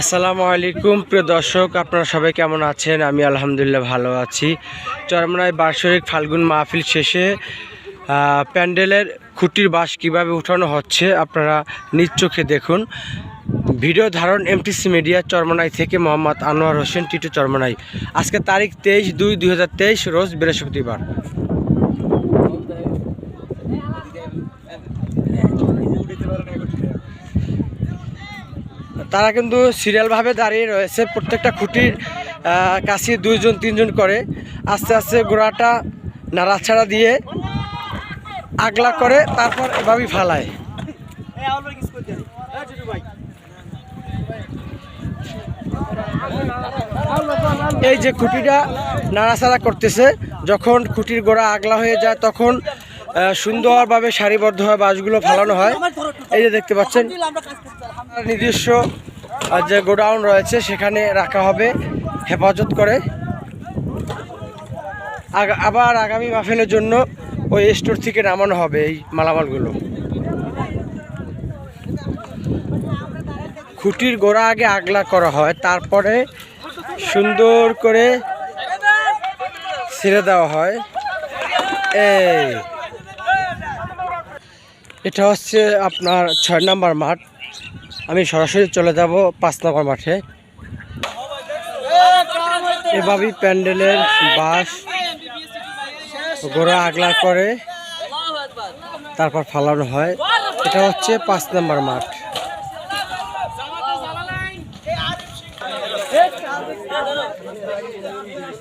আসসালামু আলাইকুম, প্রিয় দর্শক, আপনারা সবাই কেমন আছেন? আমি আলহামদুলিল্লাহ ভালো আছি। চরমনায় বার্ষিক ফাল্গুন মাহফিল শেষে প্যান্ডেলের খুঁটির বাঁশ কীভাবে উঠানো হচ্ছে আপনারা নিজ চোখে দেখুন। ভিডিও ধারণ এমটিসি মিডিয়া চরমনাই থেকে মোহাম্মদ আনোয়ার হোসেন, টিটু চরমনাই আজকে তারিখ তেইশ দুই দুই রোজ বৃহস্পতিবার। তারা কিন্তু সিরিয়ালভাবে দাঁড়িয়ে রয়েছে। প্রত্যেকটা খুঁটির কাছে দুইজন, তিনজন করে। আস্তে আস্তে গোড়াটা নাড়াছাড়া দিয়ে আগলা করে, তারপর এভাবেই ফালায়। এই যে খুঁটিটা নাড়াচাড়া করতেছে, যখন খুঁটির গোড়া আগলা হয়ে যায়, তখন সুন্দরভাবে সারিবদ্ধভাবে বাঁশগুলো ফালানো হয়। এই যে দেখতে পাচ্ছেন নিজস্ব যে গোডাউন রয়েছে, সেখানে রাখা হবে হেফাজত করে। আবার আগামী মাহফিলের জন্য ওই স্টোর থেকে নামানো হবে এই মালামালগুলো। খুঁটির গোড়া আগে আগলা করা হয়, তারপরে সুন্দর করে ছেড়ে দেওয়া হয়। এই। এটা হচ্ছে আপনার ছয় নম্বর মাঠ। আমি সরাসরি চলে যাব পাঁচ নম্বর মাঠে। এভাবেই প্যান্ডেলের বাঁশ গোড়া আগলা করে, তারপর ফালানো হয়। এটা হচ্ছে পাঁচ নম্বর মাঠ।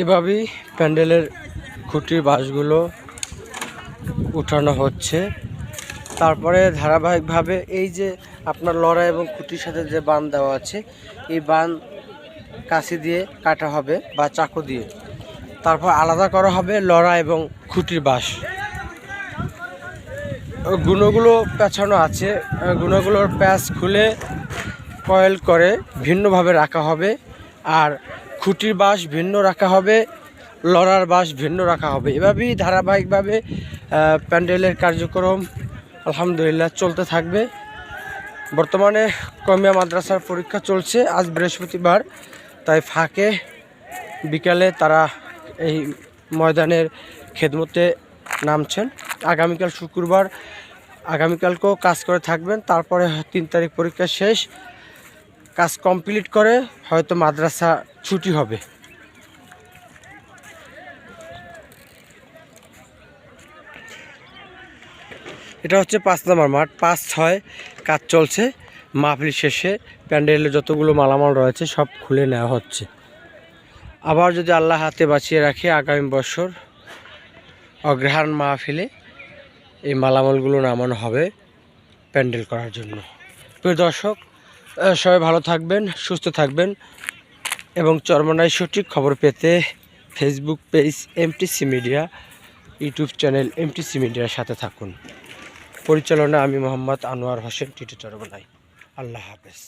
এভাবেই প্যান্ডেলের খুঁটির বাঁশগুলো উঠানো হচ্ছে। তারপরে ধারাবাহিকভাবে এই যে আপনার লড়াই এবং খুঁটির সাথে যে বান দেওয়া আছে, এই বান কাশি দিয়ে কাটা হবে বা চাকু দিয়ে। তারপর আলাদা করা হবে লড়া এবং খুঁটির বাঁশ গুণগুলো পেছানো আছে। গুণগুলোর প্যাচ খুলে কয়েল করে, ভিন্নভাবে রাখা হবে। আর খুঁটির বাঁশ ভিন্ন রাখা হবে, লড়ার বাঁশ ভিন্ন রাখা হবে। এভাবেই ধারাবাহিকভাবে প্যান্ডেলের কার্যক্রম আলহামদুলিল্লাহ চলতে থাকবে। বর্তমানে কমিয়া মাদ্রাসার পরীক্ষা চলছে আজ বৃহস্পতিবার, তাই ফাঁকে বিকালে তারা এই ময়দানের খেদমতে নামছেন। আগামীকাল শুক্রবার আগামীকালকেও কাজ করে থাকবেন। তারপরে তিন তারিখ পরীক্ষা শেষ। কাজ কমপ্লিট করে হয়তো মাদ্রাসা ছুটি হবে। এটা হচ্ছে পাঁচ নম্বর মাঠ। পাঁচ ছয় কাজ চলছে। মাহফিল শেষে প্যান্ডেলের যতগুলো মালামাল রয়েছে সব খুলে নেওয়া হচ্ছে। আবার যদি আল্লাহ হাতে বাঁচিয়ে রাখে আগামী বছর অগ্রহায়ণ মাহফিলে এই মালামালগুলো নামানো হবে প্যান্ডেল করার জন্য। প্রিয় দর্শক সবাই ভালো থাকবেন, সুস্থ থাকবেন এবং চরমনায় সঠিক খবর পেতে Facebook page MTC media YouTube channel MTC মিডিয়ার সাথে থাকুন। পরিচালনা আমি মোহাম্মদ আনোয়ার হোসেন, টিটু চরমনাই। আল্লাহ হাফেজ।